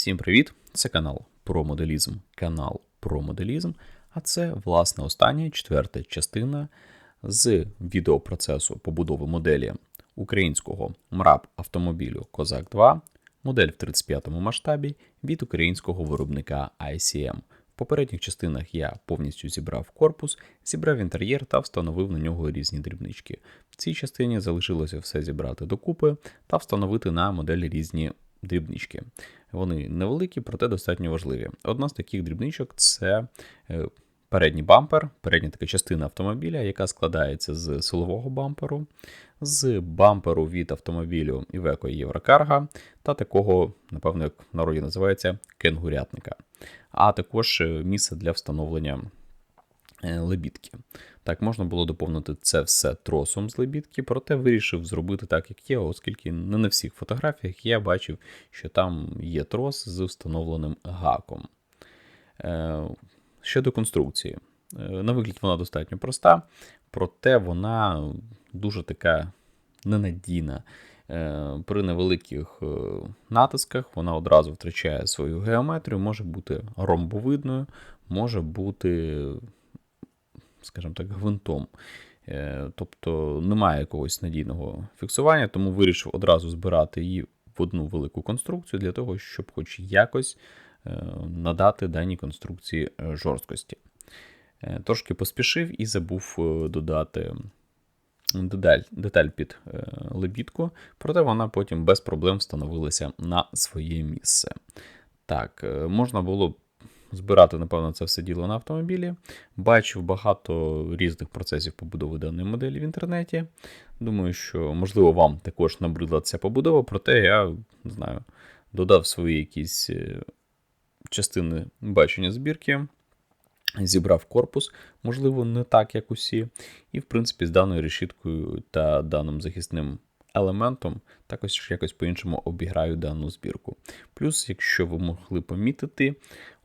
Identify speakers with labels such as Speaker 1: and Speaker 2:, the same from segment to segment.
Speaker 1: Всім привіт! Це канал про моделізм, канал про моделізм. А це, власне, остання четверта частина з відеопроцесу побудови моделі українського МРАП автомобілю Козак 2, модель в 35-му масштабі від українського виробника ICM. В попередніх частинах я повністю зібрав корпус, зібрав інтер'єр та встановив на нього різні дрібнички. В цій частині залишилося все зібрати докупи та встановити на моделі різні дрібнички. Вони невеликі, проте достатньо важливі. Одна з таких дрібничок це е, передній бампер, передня така частина автомобіля, яка складається з силового бамперу, з бамперу від автомобілю Iveco Єврокарга та такого, напевно, як в народі називається, кенгурятника, а також е, місце для встановлення лебідки. Так, можна було доповнити це все тросом з лебідки, проте вирішив зробити так, як є, оскільки не на всіх фотографіях я бачив, що там є трос з встановленим гаком. Е, щодо конструкції, е, на вигляд вона достатньо проста, проте вона дуже така ненадійна. Е, при невеликих натисках вона одразу втрачає свою геометрію, може бути ромбовидною, може бути скажімо так, гвинтом. Е, тобто немає якогось надійного фіксування, тому вирішив одразу збирати її в одну велику конструкцію для того, щоб хоч якось е, надати даній конструкції е, жорсткості. Трошки поспішив і забув додати деталь, деталь під лебідку, проте вона потім без проблем встановилася на своє місце. Так, можна було збирати, напевно, це все діло на автомобілі. Бачив багато різних процесів побудови даної моделі в інтернеті. Думаю, що, можливо, вам також набридла ця побудова, проте я не знаю, додав свої якісь е, частини бачення збірки. Зібрав корпус, можливо, не так, як усі. І, в принципі, з даною решіткою та даним захисним елементом також якось по-іншому обіграю дану збірку. Плюс, якщо ви могли помітити,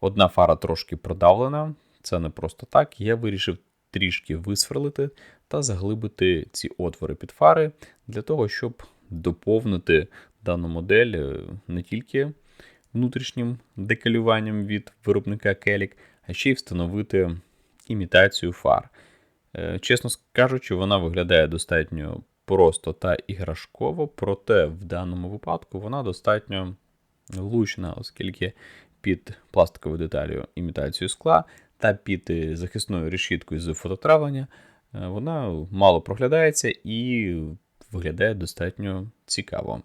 Speaker 1: одна фара трошки продавлена, це не просто так. Я вирішив трішки висверлити та заглибити ці отвори під фари для того, щоб доповнити дану модель е, не тільки внутрішнім декалюванням від виробника Kelly, а ще й встановити імітацію фар. Е, чесно кажучи, вона виглядає достатньо просто та іграшково, проте в даному випадку вона достатньо лучна, оскільки під пластиковою деталю імітацію скла та під е, захисною решіткою з фототравлення е, вона мало проглядається і виглядає достатньо цікаво.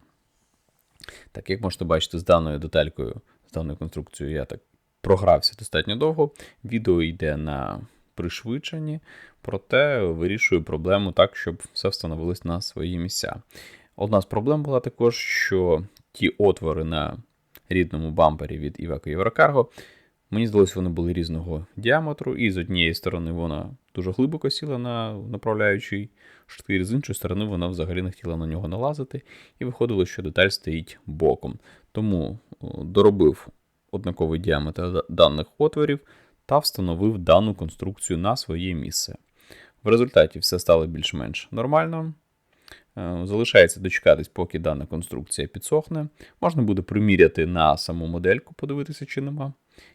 Speaker 1: Так, як можете бачити, з даною деталькою, з даною конструкцією, я так програвся достатньо довго. Відео йде на пришвидшенні, проте вирішую проблему так, щоб все встановилось на свої місця. Одна з проблем була також, що ті отвори на рідному бампері від Iveco Eurocargo, мені здалося, вони були різного діаметру, і з однієї сторони вона дуже глибоко сіла на направляючий штир, з іншої сторони, вона взагалі не хотіла на нього налазити, і виходило, що деталь стоїть боком. Тому доробив однаковий діаметр даних отворів та встановив дану конструкцію на своє місце. В результаті все стало більш-менш нормально. Е, залишається дочекатись, поки дана конструкція підсохне. Можна буде приміряти на саму модельку, подивитися, чи нема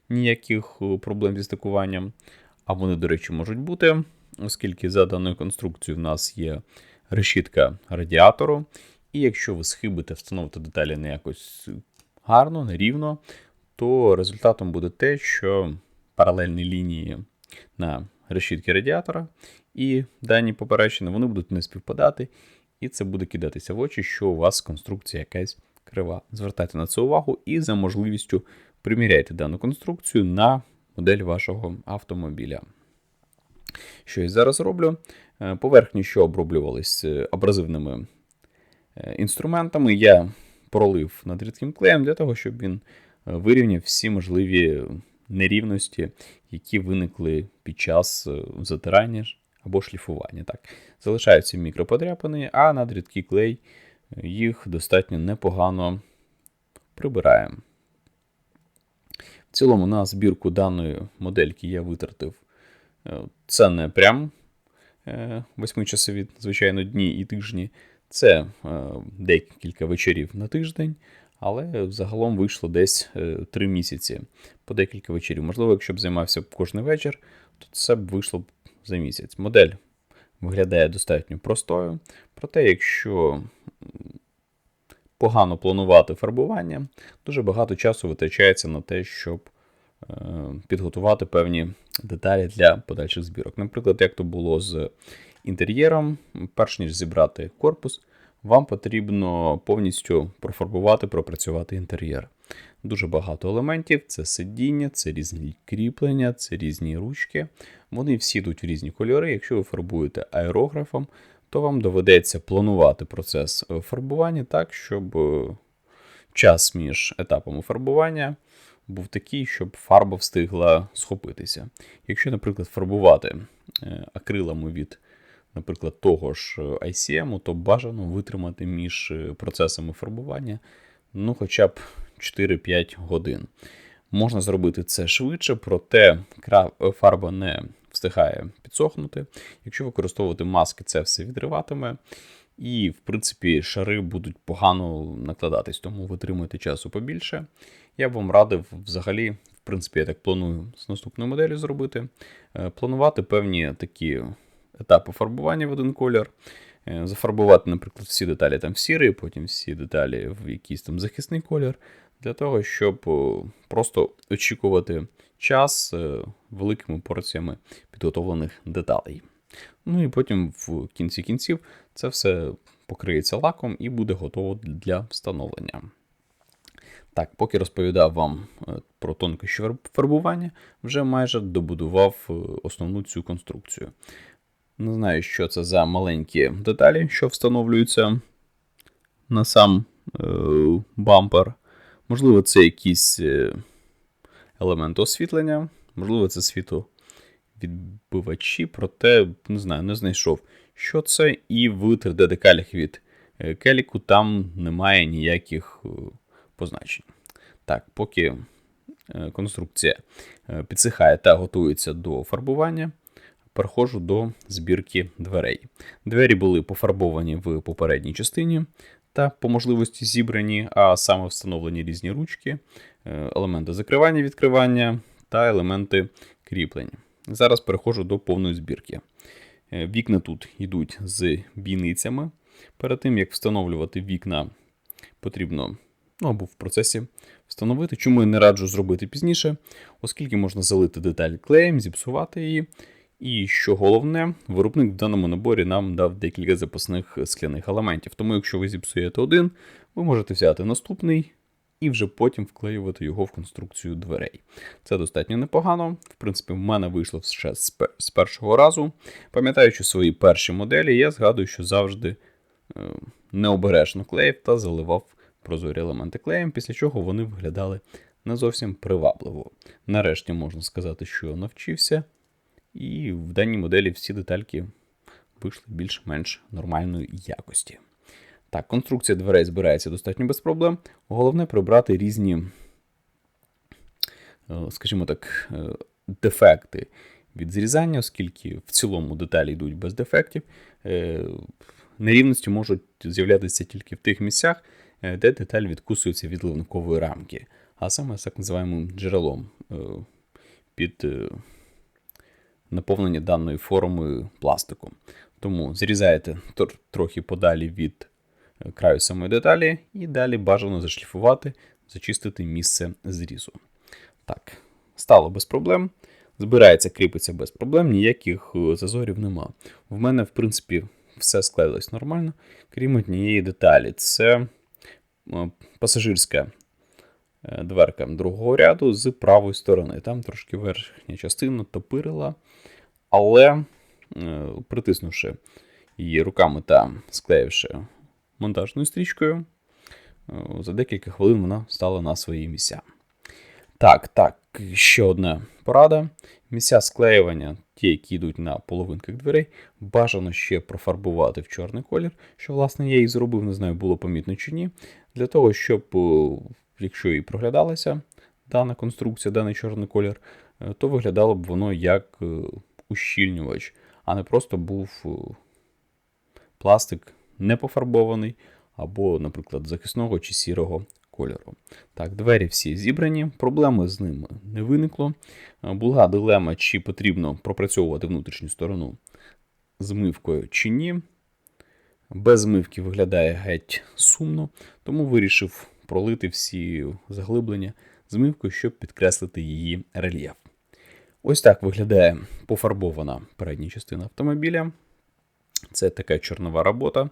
Speaker 1: ніяких е, проблем зі стикуванням. А вони, до речі, можуть бути, оскільки за даною конструкцією в нас є решітка радіатору. І якщо ви схибите встановити деталі не якось гарно, нерівно, то результатом буде те, що паралельні лінії на решітки радіатора, і дані поперечини вони будуть не співпадати, і це буде кидатися в очі, що у вас конструкція якась крива. Звертайте на це увагу і за можливістю приміряйте дану конструкцію на модель вашого автомобіля. Що я зараз роблю? Е, поверхні, що оброблювались е, абразивними е, інструментами, я пролив над рідким клеєм для того, щоб він вирівняв всі можливі нерівності, які виникли під час е, затирання або шліфування. Так. Залишаються мікроподряпини, а над рідкий клей е, їх достатньо непогано прибираємо. В цілому, на збірку даної модельки я витратив. Е, це не прям восьмичасові, звичайно, дні і тижні. Це декілька вечорів на тиждень. Але загалом вийшло десь 3 місяці по декілька вечорів. Можливо, якщо б займався кожен вечір, то це б вийшло б за місяць. Модель виглядає достатньо простою, проте, якщо погано планувати фарбування, дуже багато часу витрачається на те, щоб е, підготувати певні деталі для подальших збірок. Наприклад, як то було з інтер'єром, перш ніж зібрати корпус, вам потрібно повністю профарбувати, пропрацювати інтер'єр. Дуже багато елементів: це сидіння, це різні кріплення, це різні ручки. Вони всі йдуть в різні кольори. Якщо ви фарбуєте аерографом, то вам доведеться планувати процес фарбування так, щоб е, час між етапами фарбування був такий, щоб фарба встигла схопитися. Якщо, наприклад, фарбувати е, акрилами від, наприклад, того ж ICM, то бажано витримати між е, процесами фарбування ну, хоча б 4-5 годин. Можна зробити це швидше, проте фарба не встигає підсохнути. Якщо використовувати маски, це все відриватиме. І, в принципі, шари будуть погано накладатись, тому витримуйте часу побільше. Я б вам радив взагалі, в принципі, я так планую з наступною моделлю зробити. Е, планувати певні такі етапи фарбування в один колір. Е, зафарбувати, наприклад, всі деталі там в сірий, потім всі деталі в якийсь там захисний колір, для того, щоб просто очікувати час е, великими порціями підготовлених деталей. Ну і потім в кінці кінців це все покриється лаком і буде готово для встановлення. Так, поки розповідав вам е, про тонкощі фарбування, вже майже добудував основну цю конструкцію. Не знаю, що це за маленькі деталі, що встановлюються на сам е, бампер. Можливо, це якісь е, елементи освітлення, можливо, це світовідбивачі, проте не знаю, не знайшов, що це. І в 3D-декалях від е, келіку там немає ніяких е, позначень. Так, поки конструкція підсихає та готується до фарбування переходжу до збірки дверей. Двері були пофарбовані в попередній частині та по можливості зібрані, а саме встановлені різні ручки, е, елементи закривання, відкривання та елементи кріплення. Зараз переходжу до повної збірки. Е, вікна тут йдуть з бійницями. Перед тим, як встановлювати вікна, потрібно ну або в процесі встановити. Чому я не раджу зробити пізніше, оскільки можна залити деталь клеєм, зіпсувати її. І що головне, виробник в даному наборі нам дав декілька запасних скляних елементів. Тому, якщо ви зіпсуєте один, ви можете взяти наступний і вже потім вклеювати його в конструкцію дверей. Це достатньо непогано. В принципі, в мене вийшло ще з першого разу. Пам'ятаючи свої перші моделі, я згадую, що завжди е, необережно клеїв та заливав прозорі елементи клеєм, після чого вони виглядали не зовсім привабливо. Нарешті можна сказати, що навчився. І в даній моделі всі детальки вийшли більш-менш нормальної якості. Так, конструкція дверей збирається достатньо без проблем. Головне прибрати різні, е, скажімо так, е, дефекти від зрізання, оскільки в цілому деталі йдуть без дефектів. Е, нерівності можуть з'являтися тільки в тих місцях, де деталь відкусується від ливникової рамки, а саме так називаємо джерелом під наповнення даної форми пластиком. Тому зрізаєте трохи подалі від е, краю самої деталі, і далі бажано зашліфувати, зачистити місце зрізу. Так, стало без проблем. Збирається, кріпиться без проблем, ніяких е, зазорів нема. В мене, в принципі, все склеїлось нормально, крім однієї деталі. Це е, пасажирська дверка другого ряду з правої сторони. Там трошки верхня частина топирила. Але, е, притиснувши її руками та склеївши монтажною стрічкою, е, за декілька хвилин вона стала на свої місця. Так, так, ще одна порада. Місця склеювання, ті, які йдуть на половинках дверей, бажано ще профарбувати в чорний колір, що, власне, я і зробив, не знаю, було помітно чи ні. Для того, щоб, е, якщо і проглядалася дана конструкція, даний чорний колір, то виглядало б воно як ущільнювач, а не просто був е, пластик не пофарбований, або, наприклад, захисного чи сірого кольору. Так, двері всі зібрані, проблеми з ними не виникло. Е, Була дилема, чи потрібно пропрацьовувати внутрішню сторону змивкою чи ні. Без змивки виглядає геть сумно, тому вирішив пролити всі заглиблення змивкою, щоб підкреслити її рельєф. Ось так виглядає пофарбована передня частина автомобіля. Це така чорнова робота.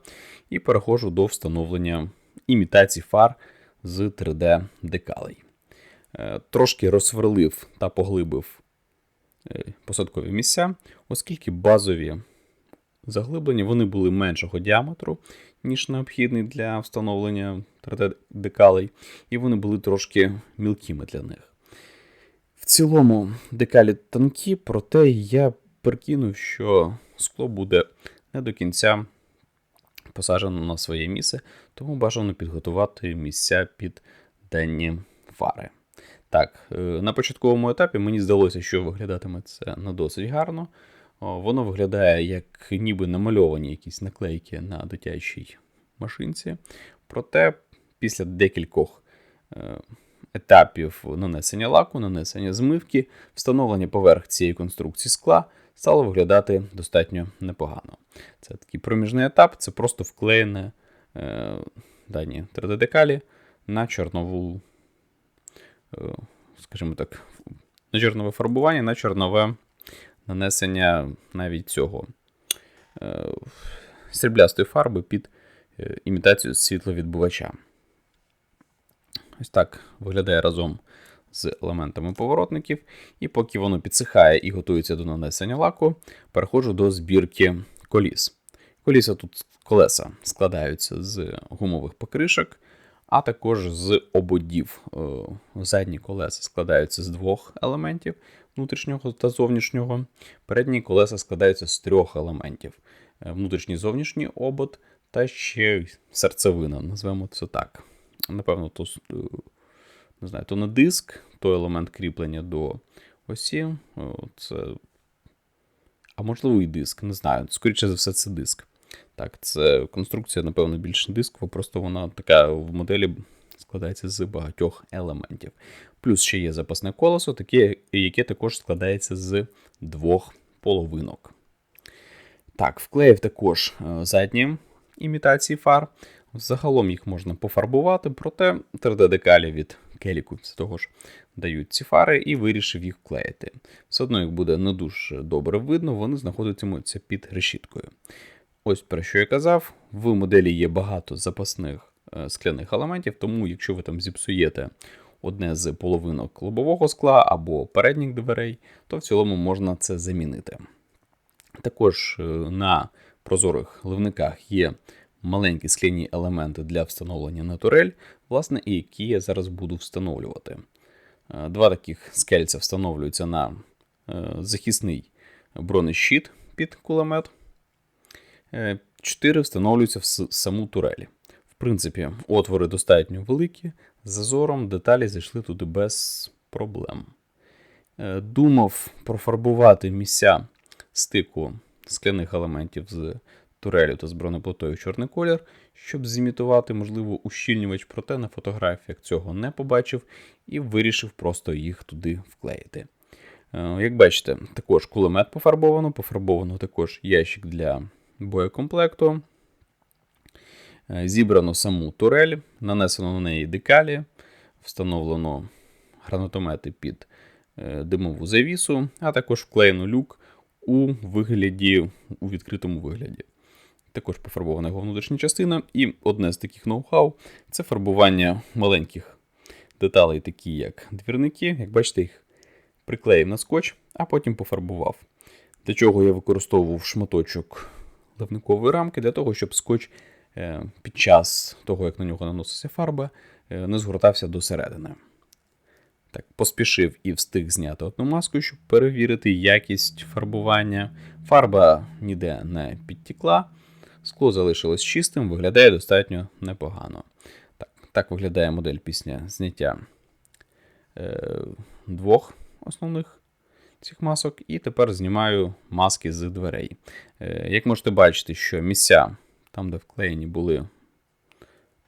Speaker 1: І переходжу до встановлення імітації фар з 3D-декалей. Е, Трошки розсверлив та поглибив е, посадкові місця, оскільки базові заглиблення вони були меншого діаметру, ніж необхідний для встановлення 3D-декалей, і вони були трошки мілкими для них. В цілому декалі тонкі, проте я прикинув, що скло буде не до кінця посаджено на своє місце, тому бажано підготувати місця під денні фари. Так, е, на початковому етапі мені здалося, що виглядатиме це не досить гарно. Воно виглядає як ніби намальовані якісь наклейки на дитячій машинці. Проте після декількох е, етапів нанесення лаку, нанесення змивки, встановлення поверх цієї конструкції скла стало виглядати достатньо непогано. Це такий проміжний етап, це просто вклеєне е, дані 3D-декалі на чорнову, е, скажімо так, на чорнове фарбування, на чорнове нанесення навіть цього е, сріблястої фарби під е, імітацію світловідбувача. Ось так виглядає разом з елементами поворотників. І поки воно підсихає і готується до нанесення лаку, переходжу до збірки коліс. Коліса тут колеса складаються з гумових покришок, а також з ободів. Е, Задні колеса складаються з двох елементів внутрішнього та зовнішнього. Передні колеса складаються з трьох елементів: Е, внутрішній зовнішній обод та ще серцевина, назвемо це так. Напевно, то, е, не знаю, то на диск, то елемент кріплення до осі. Це... А можливо, і диск, не знаю. Скоріше за все, це диск. Так, це конструкція, напевно, більш дискова, просто вона така в моделі складається з багатьох елементів. Плюс ще є запасне колесо, таке, яке також складається з двох половинок. Так, вклеїв також е, задні імітації фар. Загалом їх можна пофарбувати, проте 3D-декалі від Келіку з того ж дають ці фари і вирішив їх вклеїти. Все одно їх буде не дуже добре видно, вони знаходитимуться під решіткою. Ось про що я казав, в моделі є багато запасних е, скляних елементів, тому якщо ви там зіпсуєте одне з половинок лобового скла або передніх дверей, то в цілому можна це замінити. Також е, на прозорих ливниках є маленькі скляні елементи для встановлення на турель, власне, і які я зараз буду встановлювати. Е, Два таких скельця встановлюються на е, захисний бронещит під кулемет. Е, Чотири встановлюються в саму турель. В принципі, отвори достатньо великі, зазором деталі зайшли туди без проблем. Думав профарбувати місця стику скляних елементів з турелю та з бронеплатою чорний колір, щоб зімітувати, можливо, ущільнювач, проте на фотографіях цього не побачив і вирішив просто їх туди вклеїти. Е, Як бачите, також кулемет пофарбовано, пофарбовано також ящик для боєкомплекту. Е, Зібрано саму турель, нанесено на неї декалі, встановлено гранатомети під е, димову завісу, а також вклеєно люк у вигляді, у відкритому вигляді. Також пофарбована його внутрішня частина. І одне з таких ноу-хау це фарбування маленьких деталей, такі як двірники. Як бачите, їх приклеїв на скотч, а потім пофарбував. Для чого я використовував шматочок ливникової рамки, для того, щоб скотч е, під час того, як на нього наноситься фарба, е, не згортався до середини. Так, поспішив і встиг зняти одну маску, щоб перевірити якість фарбування. Фарба ніде не підтікла, скло залишилось чистим, виглядає достатньо непогано. Так, так виглядає модель після зняття е, двох основних цих масок. І тепер знімаю маски з дверей. Е, як можете бачити, що місця, там, де вклеєні були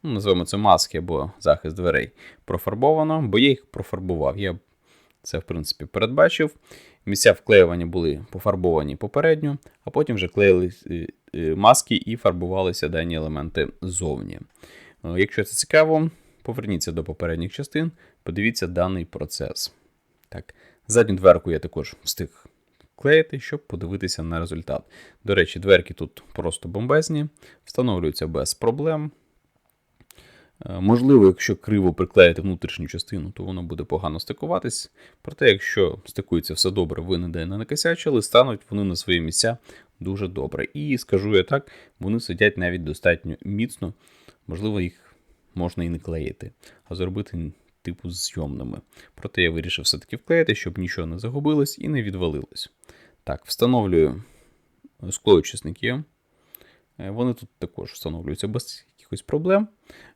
Speaker 1: ну, називаємо це маски або захист дверей, профарбовано, бо я їх профарбував. Я це, в принципі, передбачив. Місця вклеювання були пофарбовані попередньо, а потім вже клеїли е, маски і фарбувалися дані елементи ззовні. Е, Якщо це цікаво, поверніться до попередніх частин, подивіться даний процес. Так, задню дверку я також встиг клеїти, щоб подивитися на результат. До речі, дверки тут просто бомбезні, встановлюються без проблем. Е, Можливо, якщо криво приклеїти внутрішню частину, то воно буде погано стикуватись. Проте, якщо стикується все добре, ви ніде не накосячили, стануть вони на свої місця дуже добре. І скажу я так, вони сидять навіть достатньо міцно, можливо, їх можна і не клеїти, а зробити типу зйомними. Проте я вирішив все-таки вклеїти, щоб нічого не загубилось і не відвалилось. Так, встановлюю склоочисники. Е, Вони тут також встановлюються без якихось проблем.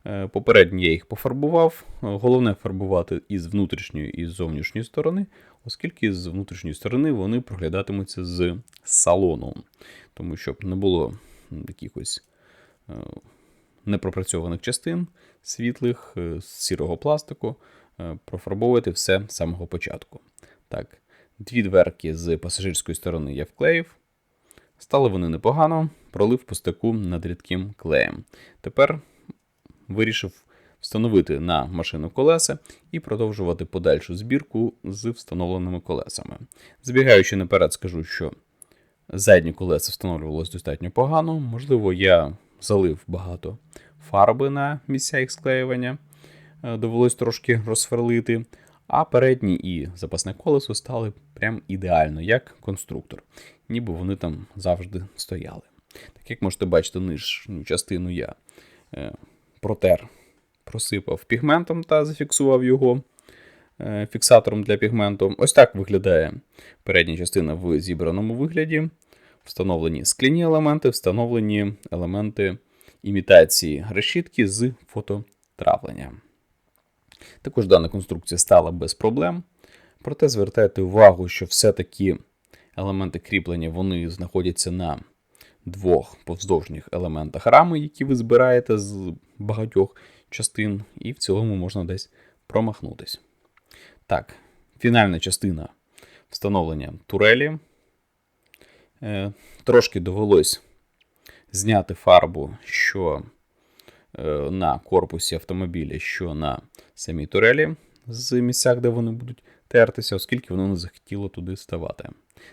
Speaker 1: Е, Попередньо я їх пофарбував. Е, Головне фарбувати із внутрішньої і з зовнішньої сторони, оскільки з внутрішньої сторони вони проглядатимуться з салону. Тому щоб не було якихось е, непропрацьованих частин світлих, з сірого пластику, профарбовувати все з самого початку. Так, дві дверки з пасажирської сторони я вклеїв. Стали вони непогано, пролив по над рідким клеєм. Тепер вирішив встановити на машину колеса і продовжувати подальшу збірку з встановленими колесами. Збігаючи наперед, скажу, що задні колеса встановлювалось достатньо погано. Можливо, я залив багато фарби на місця їх склеювання, е, довелось трошки розсверлити. А передні і запасне колесо стали прям ідеально, як конструктор, ніби вони там завжди стояли. Так як можете бачити, нижню частину я е, протер, просипав пігментом та зафіксував його е, фіксатором для пігменту. Ось так виглядає передня частина в зібраному вигляді. Встановлені скляні елементи, встановлені елементи імітації решітки з фототравлення. Також дана конструкція стала без проблем. Проте звертайте увагу, що все-таки елементи кріплення вони знаходяться на двох повздовжніх елементах рами, які ви збираєте з багатьох частин, і в цілому можна десь промахнутись. Так, фінальна частина встановлення турелі. Е, Трошки довелось зняти фарбу, що е, на корпусі автомобіля, що на самій турелі з місцях, де вони будуть тертися, оскільки воно не захотіло туди ставати.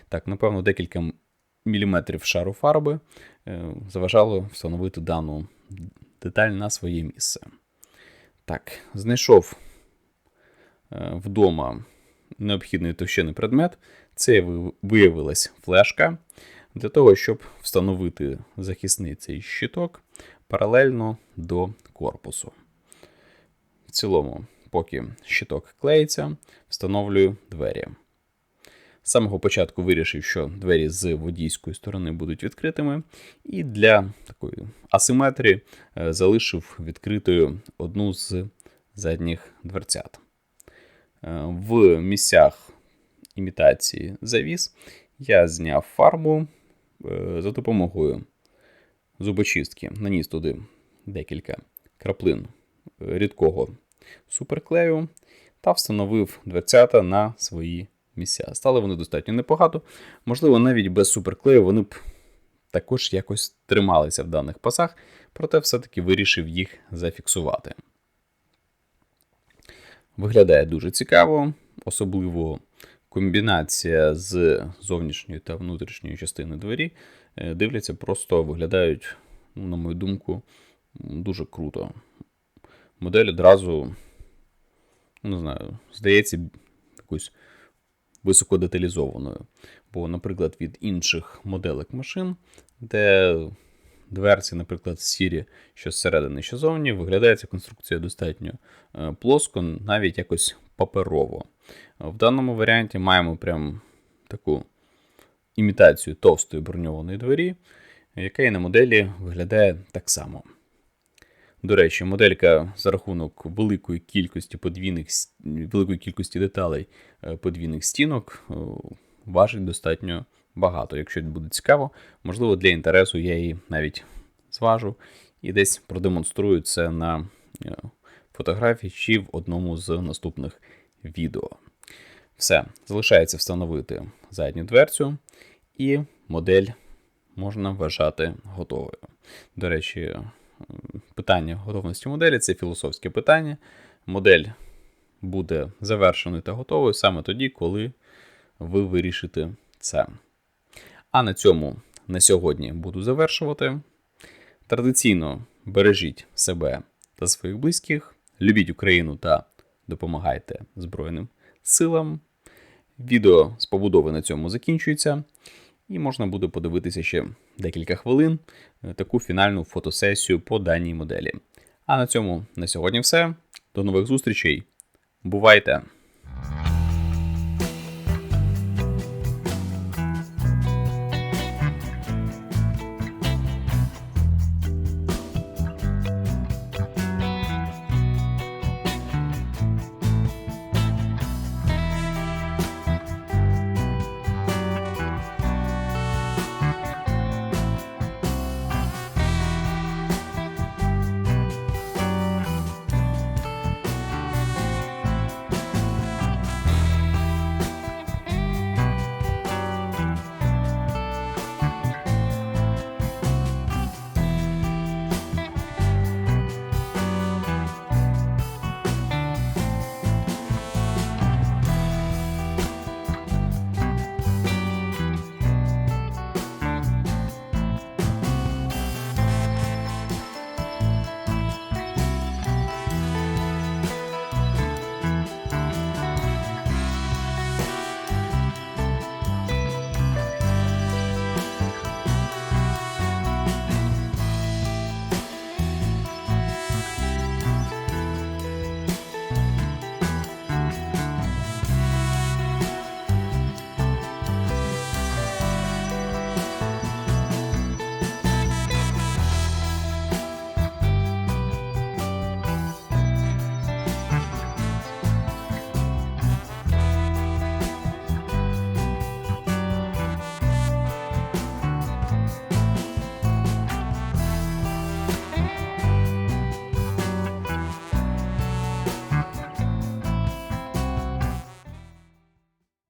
Speaker 1: Так, напевно, декілька міліметрів шару фарби е, заважало встановити дану деталь на своє місце. Так, знайшов е, вдома необхідний товщини предмет. Це ви- виявилась флешка. Для того, щоб встановити захисний цей щиток паралельно до корпусу. Цілому, поки щиток клеїться, встановлюю двері. З самого початку вирішив, що двері з водійської сторони будуть відкритими, і для такої асиметрії е, залишив відкритою одну з задніх дверцят. Е, В місцях імітації завіс я зняв фарбу е, за допомогою зубочистки, наніс туди декілька краплин рідкого суперклею та встановив дверцята на свої місця. Стали вони достатньо непогано. Можливо, навіть без суперклею вони б також якось трималися в даних пасах, проте все-таки вирішив їх зафіксувати. Виглядає дуже цікаво, особливо комбінація з зовнішньої та внутрішньої частини двері. е, Дивляться, просто виглядають, ну, на мою думку, дуже круто. Модель одразу, не знаю, здається, якось високодеталізованою. Бо, наприклад, від інших моделек машин, де дверці, наприклад, сірі, що зсередини, що зовні, виглядає ця конструкція достатньо е, плоско, навіть якось паперово. В даному варіанті маємо прям таку імітацію товстої броньованої двері, яка і на моделі виглядає так само. До речі, моделька за рахунок великої кількості подвійних великої кількості деталей е, подвійних стінок е, важить достатньо багато. Якщо буде цікаво, можливо, для інтересу я її навіть зважу і десь продемонструю це на е, фотографій чи в одному з наступних відео. Все, залишається встановити задню дверцю, і модель можна вважати готовою. До речі, питання готовності моделі це філософське питання. Модель буде завершеною та готовою саме тоді, коли ви вирішите це. А на цьому на сьогодні буду завершувати. Традиційно бережіть себе та своїх близьких, любіть Україну та допомагайте Збройним силам. Відео з побудови на цьому закінчується, і можна буде подивитися ще декілька хвилин е, таку фінальну фотосесію по даній моделі. А на цьому на сьогодні все. До нових зустрічей. Бувайте!